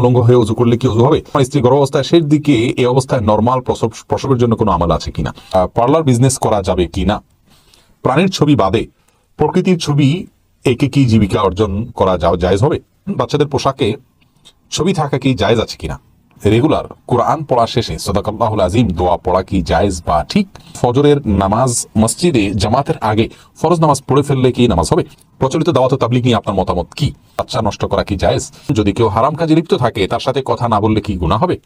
উলঙ্গ হয়ে উজু করলে কি উজু হবে? আমার স্ত্রী গর্ভ অবস্থায় শেষ দিকে এই অবস্থায় নর্মাল প্রসব প্রসবের জন্য কোনো আমল আছে কিনা? পার্লার বিজনেস করা যাবে কি না প্রাণীর ছবি বাদে প্রকৃতির ছবি একে কি জীবিকা অর্জন করা যাও জায়জ হবে? বাচ্চাদের পোশাকে ছবি থাকা কি জায়জ আছে কিনা? রেগুলার কোরআন পড়া শেষে সদাকাল্লাহুল আজিম দোয়া পড়া কি জায়েজ বা ঠিক? ফজরের নামাজ মসজিদে জামাতের আগে ফরজ নামাজ পড়ে ফেললে কি নামাজ হবে? প্রচলিত দাওয়াত ও তাবলিগ নিয়ে আপনার মতামত কি? বাচ্চা নষ্ট করা কি জায়েজ? যদি কেউ হারাম কাজে লিপ্ত থাকে, তার সাথে কথা না বললে কি গুণা হবে?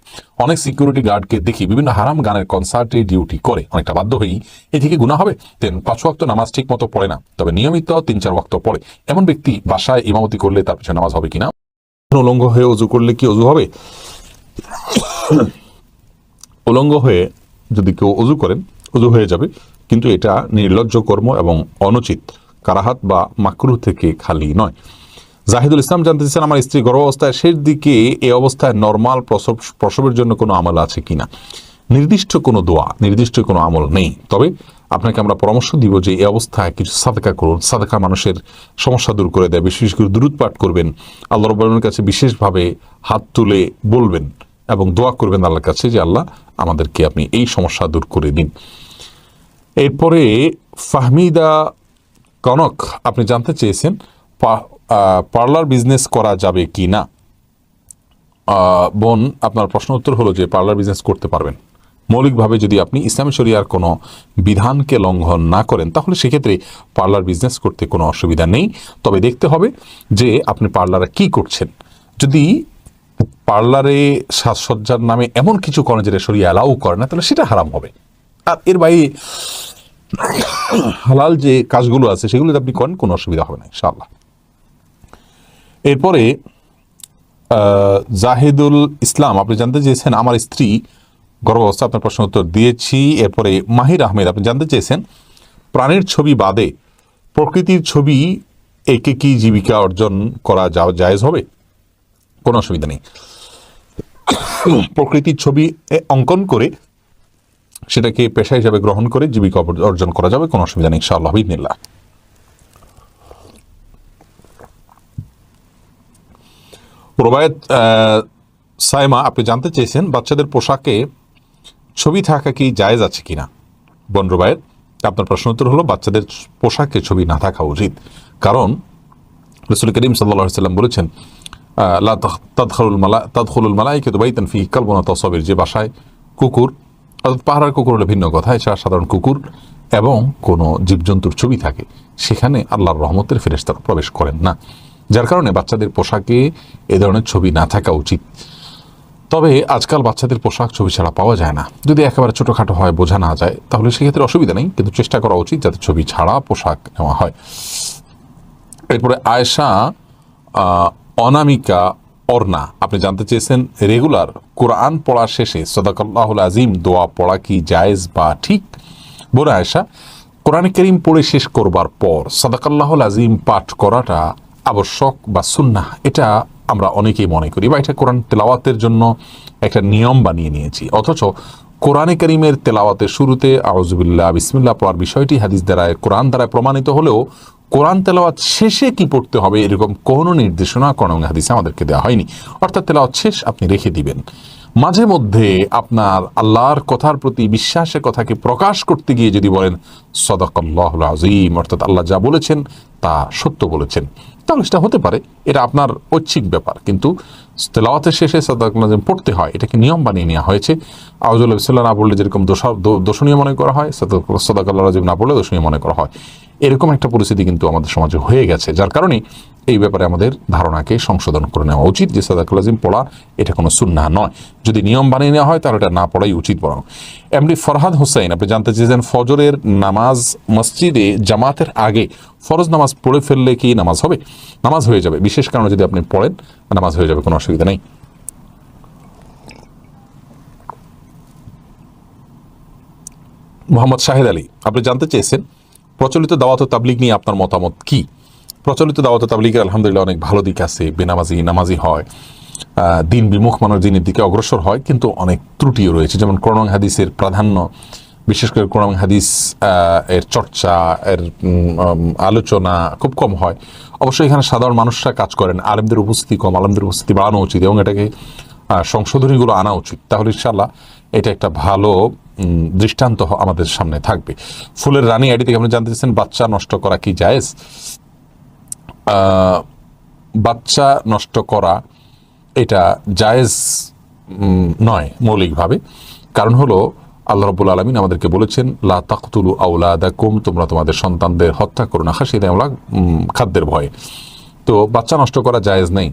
অনেক সিকিউরিটি গার্ডকে দেখি বিভিন্ন হারাম গানের কনসার্টে ডিউটি করে। অনেকটা বাধ্য হয়েই এদিকে গুণা হবে। তেন পাঁচ ওয়াক্ত নামাজ ঠিক মতো পড়ে না। তবে নিয়মিত তিন চার ওয়াক্ত পড়ে। এমন ব্যক্তি বাসায় ইমামতি করলে তার পিছনে নামাজ হবে কিনা? উলঙ্গ হয়ে উজু করলে কি উজু হবে? উলঙ্গ হয়ে যদি কেউ উজু করেন উজু হয়ে যাবে। কিন্তু এটা নির্লজ্জ কর্ম এবং অনুচিত। কারাহাত বা মাকরু থেকে খালি নয়। জাহিদুল ইসলাম জানতে চাচ্ছেন আমার স্ত্রী গর্ভাবস্থায় শেষ দিকে এ অবস্থায় নর্মাল প্রসব, প্রসবের জন্য কোনো আমল আছে কিনা? নির্দিষ্ট কোনো দোয়া, নির্দিষ্ট কোনো আমল নেই। তবে আপনাকে আমরা পরামর্শ দিব যে এই অবস্থায় কিছু সাদাকা করুন। সাদাকা মানুষের সমস্যা দূর করে দেয়। বিশেষ করে দূরত পাঠ করবেন। আল্লাহ রব্বানের কাছে বিশেষভাবে হাত তুলে বলবেন। এবং দোয়া করবেন আল্লাহর কাছে যে আল্লাহ আমাদেরকে আপনি এই সমস্যা দূর করে দিন। এরপরে ফাহমিদা কনক, আপনি জানতে চেয়েছেন পার্লার বিজনেস করা যাবে কি না? বোন, আপনার প্রশ্ন উত্তর হলো যে পার্লার বিজনেস করতে পারবেন। মৌলিকভাবে যদি আপনি ইসলামী শরিয়ার কোনো বিধানকে লঙ্ঘন না করেন, তাহলে সেক্ষেত্রে পার্লার বিজনেস করতে কোনো অসুবিধা নেই। তবে দেখতে হবে যে আপনি পার্লারে কি করছেন। যদি পার্লারে সাজসজ্জার নামে এমন কিছু করেন যেটা শরীর অ্যালাউ করে না, তাহলে সেটা হারাম হবে। আর এর বাইরে হালাল যে কাজগুলো আছে, সেগুলো আপনি করেন, কোনো অসুবিধা হবে না, ইনশাআল্লাহ। এরপরে জাহিদুল ইসলাম, আপনি জানতে চেয়েছেন আমার স্ত্রী গর্ভাবস্থা আপনার প্রশ্ন উত্তর দিয়েছি। এরপরে মাহির আহমেদ, আপনি জানতে চেয়েছেন প্রাণীর ছবি বাদে প্রকৃতির ছবি একে কি জীবিকা অর্জন করা যা জায়েজ হবে? কোনো অসুবিধা নেই। প্রকৃতির ছবি অঙ্কন করে সেটাকে পেশা হিসাবে গ্রহণ করে জীবিকা অর্জন করা যাবে, কোনো অসুবিধা নেই, ইনশাআল্লাহ বিদিনিল্লাহ রোবায়ত সাইমা, আপনি জানতে চেয়েছেন বাচ্চাদের পোশাকে ছবি থাকা কি জায়েজ আছে কিনা? বন রোবায়ত, আপনার প্রশ্ন উত্তর হলো, বাচ্চাদের পোশাকে ছবি না থাকা উচিত। কারণ রসুল করিম সাল্লাহ সাল্লাম বলেছেন লা তাদখলুল মালা তাদখলুল মালাইকে তো বাইতান ফি কালবনা তসবের যে বাসায় কুকুর অর্থাৎ পাহাড়ের কুকুর হলে ভিন্ন কথা এছাড়া সাধারণ কুকুর এবং কোনো জীবজন্তুর ছবি থাকে। সেখানে আল্লাহর রহমতের ফেরেশতারা প্রবেশ করেন না। যার কারণে বাচ্চাদের পোশাকে এ ধরনের ছবি না থাকা উচিত। তবে আজকাল বাচ্চাদের পোশাক ছবি ছাড়া পাওয়া যায় না। যদি একেবারে ছোটোখাটো হয় বোঝা না যায় তাহলে সেক্ষেত্রে অসুবিধা নেই। কিন্তু চেষ্টা করা উচিত যাতে ছবি ছাড়া পোশাক নেওয়া হয়। এরপরে আহ, অনামিকা অর্ণা। আপনি জানতে চেয়েছেন, রেগুলার কোরআন পড়া শেষে সদাকাল্লাহুল আজিম দোয়া পড়া কি জায়েজ বা ঠিক? বলে আয়েশা, কোরআন করিম পড়ে শেষ করবার পর সদাকাল্লাহুল আজিম পাঠ করাটা আবশ্যক বা সুন্নাহ? এটা আমরা অনেকেই মনে করি। বা এটা কোরআন তেলাওয়াতের জন্য একটা নিয়ম বানিয়ে নিয়েছি। অথচ কোরআনে করিমের তেলাওয়াতের শুরুতে আউজুবিল্লাহ বিসমিল্লাহ পড়ার বিষয়টি হাদিস দ্বারায় কোরআন দ্বারা প্রমাণিত হলেও কোরআন তেলাওয়াত শেষে কি পড়তে হবে এরকম কোনো নির্দেশনা, কোনো হাদিসে আমাদেরকে দেওয়া হয়নি। অর্থাৎ তেলাওয়াত শেষ আপনি রেখে দিবেন। মাঝে মধ্যে আপনার আল্লাহর কথার প্রতি বিশ্বাসের কথাকে প্রকাশ করতে গিয়ে যদি বলেন সদাকল্লাহ আজিম অর্থাৎ আল্লাহ যা বলেছেন তা সত্য বলেছেন। তাহলে সেটা হতে পারে, এটা আপনার ঐচ্ছিক ব্যাপার, কিন্তু তেলাওয়াতের শেষে সদাকুল আজিম পড়তে হয়, এটাকে নিয়ম বানিয়ে নেওয়া হয়েছে। আউজুল্লাহ বিসাল্লাহ না বললে যেরকম দোষণীয় মনে করা হয় সদাকাল্লাহ আজিম না বললে দোষণীয় মনে করা হয়। এরকম একটা পরিস্থিতি কিন্তু আমাদের সমাজে হয়ে গেছে, যার কারণে এই ব্যাপারে আমাদের ধারণাকে সংশোধন করে নেওয়া উচিত যে সাদাকুল আজিম পড়া, এটা কোনো সুন্না নয়। যদি নিয়ম বানিয়ে নেওয়া হয়, তাহলে এটা না পড়াই উচিত বরং। এমনি ফরহাদ হোসেন আপনি জানতে চেয়েছেন ফজরের নামাজ মসজিদে জামাতের আগে ফরজ নামাজ পড়ে ফেললে কি নামাজ হবে? নামাজ হয়ে যাবে। বিশেষ কারণে যদি আপনি পড়েন, নামাজ হয়ে যাবে, কোনো অসুবিধা নেই। মোহাম্মদ শাহেদ আলী, আপনি জানতে চেয়েছেন প্রচলিত দাওয়াত ও তাবলিগ নিয়ে আপনার মতামত কি? প্রচলিত দাওয়াত ও তাবলিগের আলহামদুলিল্লাহ অনেক ভালো দিক আছে। বেনামাজি, নামাজি হয়। দিন বিমুখ মানুষ দিনের দিকে অগ্রসর হয়, কিন্তু অনেক ত্রুটিও রয়েছে। যেমন করোনা হাদিসের প্রাধান্য, বিশেষ করে কোরআন হাদিস এর চর্চা, এর আলোচনা খুব কম হয়। অবশ্যই এখানে সাধারণ মানুষরা কাজ করেন। আলেমদের উপস্থিতি কম, আলেমদের উপস্থিতি বাড়ানো উচিত এবং এটাকে সংশোধনীগুলো আনা উচিত। তাহলে ইনশাল্লাহ এটা একটা ভালো দৃষ্টান্ত আমাদের সামনে থাকবে। ফুলের রানী আইডি থেকে আপনি জানতে চাচ্ছেন বাচ্চা নষ্ট করা কি জায়েজ? বাচ্চা নষ্ট করা এটা জায়েজ নয় মৌলিকভাবে। কারণ হলো, আল্লাহ রব্বুল আলমিন আমাদেরকে বলেছেন, লা তাকতুলু আউলাদাকুম তোমরা তোমাদের সন্তানদের হত্যা করো না খাসি দেওয়া খাদ্যের ভয়ে। তো বাচ্চা নষ্ট করা জায়েজ নেই।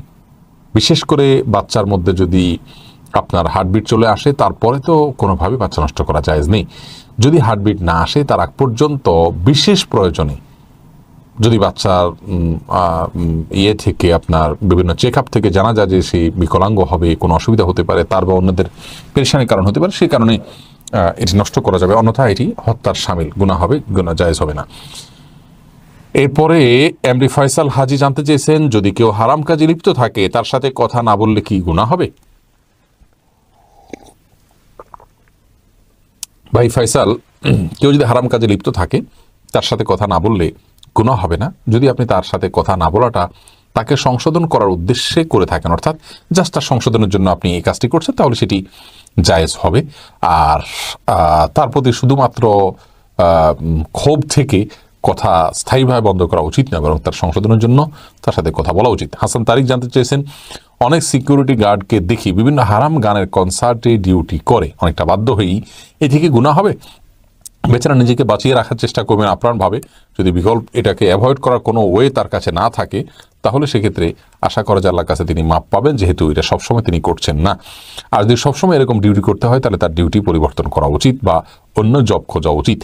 বিশেষ করে বাচ্চার মধ্যে যদি আপনার হার্টবিট চলে আসে, তারপরে তো কোনোভাবে বাচ্চা নষ্ট করা জায়েজ নেই। যদি হার্টবিট না আসে, তার আগ পর্যন্ত বিশেষ প্রয়োজনে যদি বাচ্চার ইয়ে থেকে আপনার বিভিন্ন চেক আপ থেকে জানা যায় যে সে বিকলাঙ্গ হবে, কোনো অসুবিধা হতে পারে, তার বা অন্যদের পেরেশানির কারণ হতে পারে সেই কারণে এটি নষ্ট করা যাবে। অন্যথা এটি হত্যার সামিল গুণা হবে গুণা জায়েজ হবে না। এরপরে এমডি ফয়সাল হাজি জানতে চেয়েছেন, যদি কেউ হারাম কাজে লিপ্ত থাকে, তার সাথে কথা না বললে কি গুণা হবে? ভাই ফয়সাল, কেউ যদি হারাম কাজে লিপ্ত থাকে, তার সাথে কথা না বললে গুণা হবে না। যদি আপনি তার সাথে কথা না বলাটা, তাকে সংশোধন করার উদ্দেশ্যে করে থাকেন, অর্থাৎ জাস্ট তার সংশোধনের জন্য আপনি এই কাজটি করছেন, তাহলে সেটি জায়েজ হবে। আর তার প্রতি শুধুমাত্র ক্ষোভ থেকে কথা স্থায়ীভাবে বন্ধ করা উচিত না বরং তার সংশোধনের জন্য তার সাথে কথা বলা উচিত। হাসান তারিক জানতে চেয়েছেন, অনেক সিকিউরিটি গার্ডকে দেখি বিভিন্ন হারাম গানের কনসার্টে ডিউটি করে। অনেকটা বাধ্য হয়েই এ থেকে গুণা হবে। বেচারা নিজেকে বাঁচিয়ে রাখার চেষ্টা করবেন আপ্রাণভাবে যদি বিকল্প এটাকে অ্যাভয়েড করার কোনো ওয়ে তার কাছে না থাকে, তাহলে সেক্ষেত্রে আশা করা যায় আল্লাহর কাছে তিনি মাপ পাবেন, যেহেতু এটা সবসময় তিনি করছেন না। আর যদি সবসময় এরকম ডিউটি করতে হয়, তাহলে তার ডিউটি পরিবর্তন করা উচিত বা অন্য জব খোঁজা উচিত।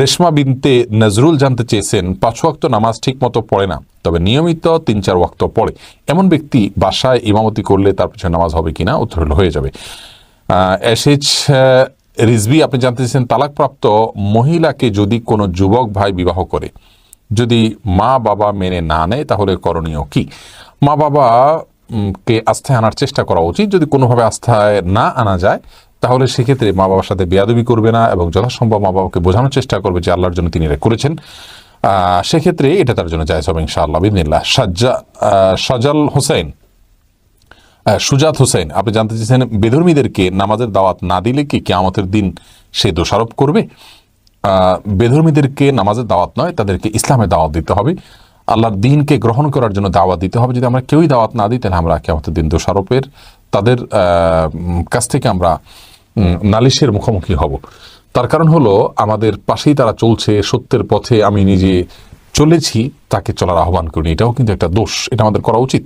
রেশমা বিনতে নজরুল জানতে চেয়েছেন, পাঁচ ওয়াক্ত নামাজ ঠিক মতো পড়ে না, তবে নিয়মিত তিন চার ওয়াক্ত পড়ে। এমন ব্যক্তি বাসায় ইমামতি করলে তার পিছনে নামাজ হবে কিনা উত্তর হয়ে যাবে। এসএইচ রিজবি আপনি জানতে চেয়েছেন তালাকপ্রাপ্ত মহিলাকে যদি কোনো যুবক ভাই বিবাহ করে, যদি মা বাবা মেনে না নেয়, তাহলে করণীয় কি? মা বাবা কে আস্থায় আনার চেষ্টা করা উচিত। যদি কোনোভাবে আস্থায় না আনা যায়, তাহলে সেক্ষেত্রে মা বাবার সাথে বেয়াদবি করবে না এবং যথাসম্ভব মা বাবাকে বোঝানোর চেষ্টা করবে যে আল্লাহর জন্য তিনি এটা করেছেন। সেক্ষেত্রে এটা তার জন্য জায়জ হবে ইনশাআল্লাহ, বিদিনিল্লাহ। সাজ্জা সাজাল হোসেন সুজাত হোসেন, আপনি জানতে চেয়েছেন বেধর্মীদেরকে নামাজের দাওয়াত না দিলে কি কেয়ামতের দিন সে দোষারোপ করবে? বেধর্মীদেরকে নামাজের দাওয়াত নয়, তাদেরকে ইসলামের দাওয়াত দিতে হবে। আল্লাহর দিনকে গ্রহণ করার জন্য দাওয়াত দিতে হবে। যদি আমরা কেউই দাওয়াত না দিই, তাহলে আমরা কেয়ামতের দিন দোষারোপের, তাদের কাছ থেকে আমরা নালিশের মুখোমুখি হব। তার কারণ হলো, আমাদের পাশেই তারা চলছে, সত্যের পথে আমি নিজে চলেছি, তাকে চলার আহ্বান করি এটাও কিন্তু একটা দোষ। এটা আমাদের করা উচিত।